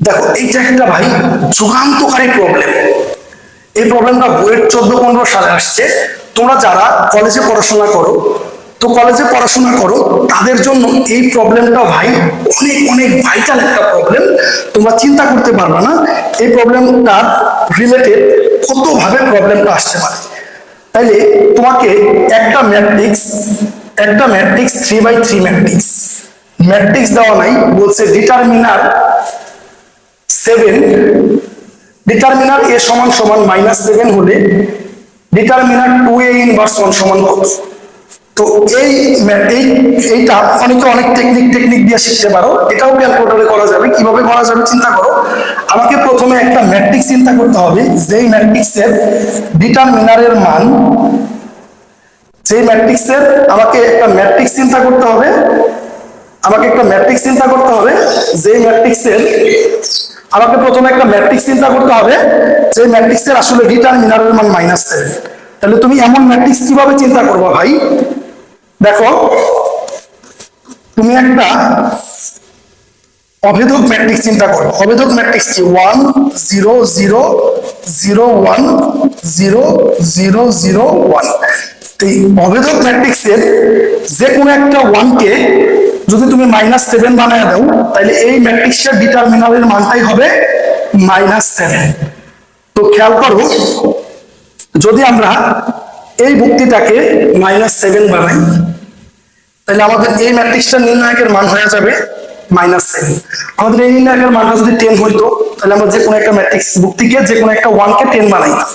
দেখো এইটা একটা ভাই যুগান্তকারী প্রবলেম এই প্রবলেমটা বইয়ের চোদ্দ পনেরো সালে আসছে। তোমরা যারা কলেজে পড়াশোনা করো, তো কলেজে পড়াশোনা করো, তাদের জন্য এই প্রবলেমটা ভাই অনেক অনেক ভাইটাল একটা প্রবলেম তোমরা চিন্তা করতে পারবে না, এই প্রবলেমটার রিলেটেড কতভাবে প্রবলেমটা আসতে পারে। তাইলে তোমাকে একটা ম্যাট্রিক্স একটা matrix three by three matrix matrix দেওয়া নাই, বলছে ডিটারমিনার সেভেন ডিটারমিনার এ সমান সমান মাইনাস সেভেন হলে determinant two A inverse one সমান কত? তো এই এই এইটা অনেকে অনেক টেকনিক টেকনিক দিয়ে শিখতে পারো। এটাও ক্যালকুলেটরে করা যাবে। কীভাবে করা যাবে চিন্তা করো। আমাকে প্রথমে একটা ম্যাট্রিক্স চিন্তা করতে হবে। যেই ম্যাট্রিক্সের ডিটারমিনারের মান সেই ম্যাট্রিক্সের আমাকে একটা ম্যাট্রিক্স চিন্তা করতে হবে। আমাকে একটা ম্যাট্রিক্স চিন্তা করতে হবে। যেই ম্যাট্রিক্সের আমাকে প্রথমে একটা ম্যাট্রিক্স চিন্তা করতে হবে, যে ম্যাট্রিক্সের আসলে ডিটারমিনারের মান মাইনাস সেভেন তাহলে তুমি এমন ম্যাট্রিক্স কীভাবে চিন্তা করব ভাই? দেখো, তুমি একটা অভেদক ম্যাট্রিক্স চিন্তা করো। অভেদক ম্যাট্রিক্স কি? One zero zero zero one zero zero zero one এই অভেদক ম্যাট্রিক্সের যে কোনো একটা ওয়ানকে যদি তুমি মাইনাস সেভেন বানায় দাও তাহলে এই ম্যাট্রিক্সটার ডিটারমিনালের মানটাই হবে মাইনাস সেভেন তো খেয়াল করো, যদি আমরা এই ভুক্তিটাকে মাইনাস সেভেন বানাই তাহলে আমাদের এই ম্যাট্রিক্সটার নির্ণায়কের মান হয়ে যাবে মাইনাস সেভেন আমাদের এই নির্ণায়কের মানটা যদি টেন হইতো তাহলে আমরা যে কোনো একটা ম্যাট্রিক্স ভুক্তিকে যে কোনো একটা ওয়ানকে টেন বানাইতাম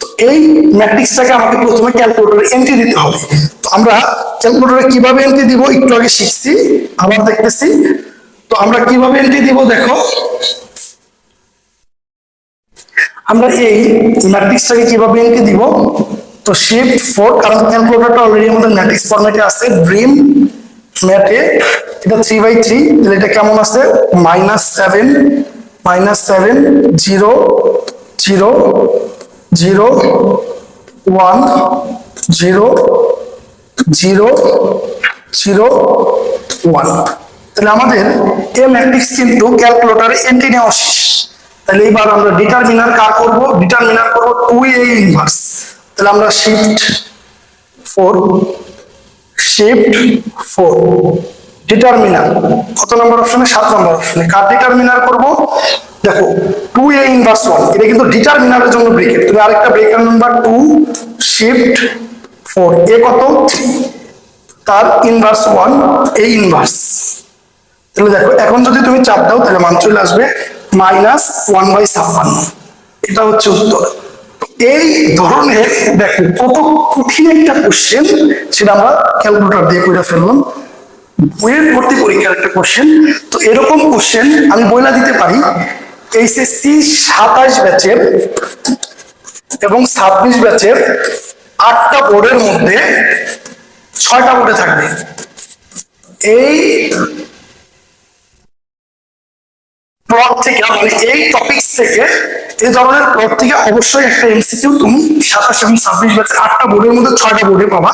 তো এই ম্যাট্রিক্সটাকে আমাকে প্রথমে ক্যালকুলেটরে এন্ট্রি দিতে হবে। তো আমরা ক্যালকুলেটরে কীভাবে এন্ট্রি দিব, একটু আগে শিখছি, আবার দেখতেছি। তো আমরা কীভাবে এন্ট্রি দিব, দেখো। আমরা এই ম্যাট্রিক্সটাকে কীভাবে এন্ট্রি দিব, তো শিফট ফোর কারণ ক্যালকুলেটরটা অলরেডি আমাদের ম্যাট্রিক্স ফরম্যাটে আছে ড্রিম ম্যাটে এটা থ্রি বাই থ্রি তাহলে এটা কেমন আছে? Minus seven minus seven zero zero zero one zero zero zero, one. তাহলে আমাদের এ ম্যাট্রিক্স কিন্তু ক্যালকুলেটরে এন্ট্রি নেওয়া শেষ। তাহলে এবার আমরা ডিটারমিনার কার করব? ডিটারমিনার করব টু এ ইনভার্স তাহলে আমরা shift four shift four determinant কত নম্বর অপশনে সাত নম্বর অপশনে কার ডিটারমিনার করব? দেখো টু এ ইনভার্স ওয়ান এটা কিন্তু ডিটারমিনারের জন্য ব্রেকেট তুমি আরেকটা bracket number two shift four, A কত? থ্রি তার ইনভার্স ওয়ান এ ইনভার্স তাহলে দেখো, এখন যদি তুমি চাপ দাও, তাহলে মান চলে আসবে মাইনাস ওয়ান বাই ছাপ্পান্ন। এটা হচ্ছে উত্তর। এই ধরনের দেখো, কত কঠিন একটা কোশ্চেন সেটা আমরা ক্যালকুলেটর দিয়ে করে ফেললাম। বইয়ের ভর্তি পরীক্ষার একটা কোশ্চেন তো এরকম কোশ্চেন আমি বইলা দিতে পারি, এইচএসসি সাতাশ ব্যাচের এবং ছাব্বিশ ব্যাচের আটটা বোর্ডের মধ্যে ছয়টা বোর্ডে থাকবে। এই প্লট থেকে মানে এই টপিক থেকে, এই ধরনের প্লট থেকে অবশ্যই একটা এমসিকিউ তুমি সাতাশ এবং ছাব্বিশ ব্যাচের আটটা বোর্ডের মধ্যে ছয়টা বোর্ডে পাবা।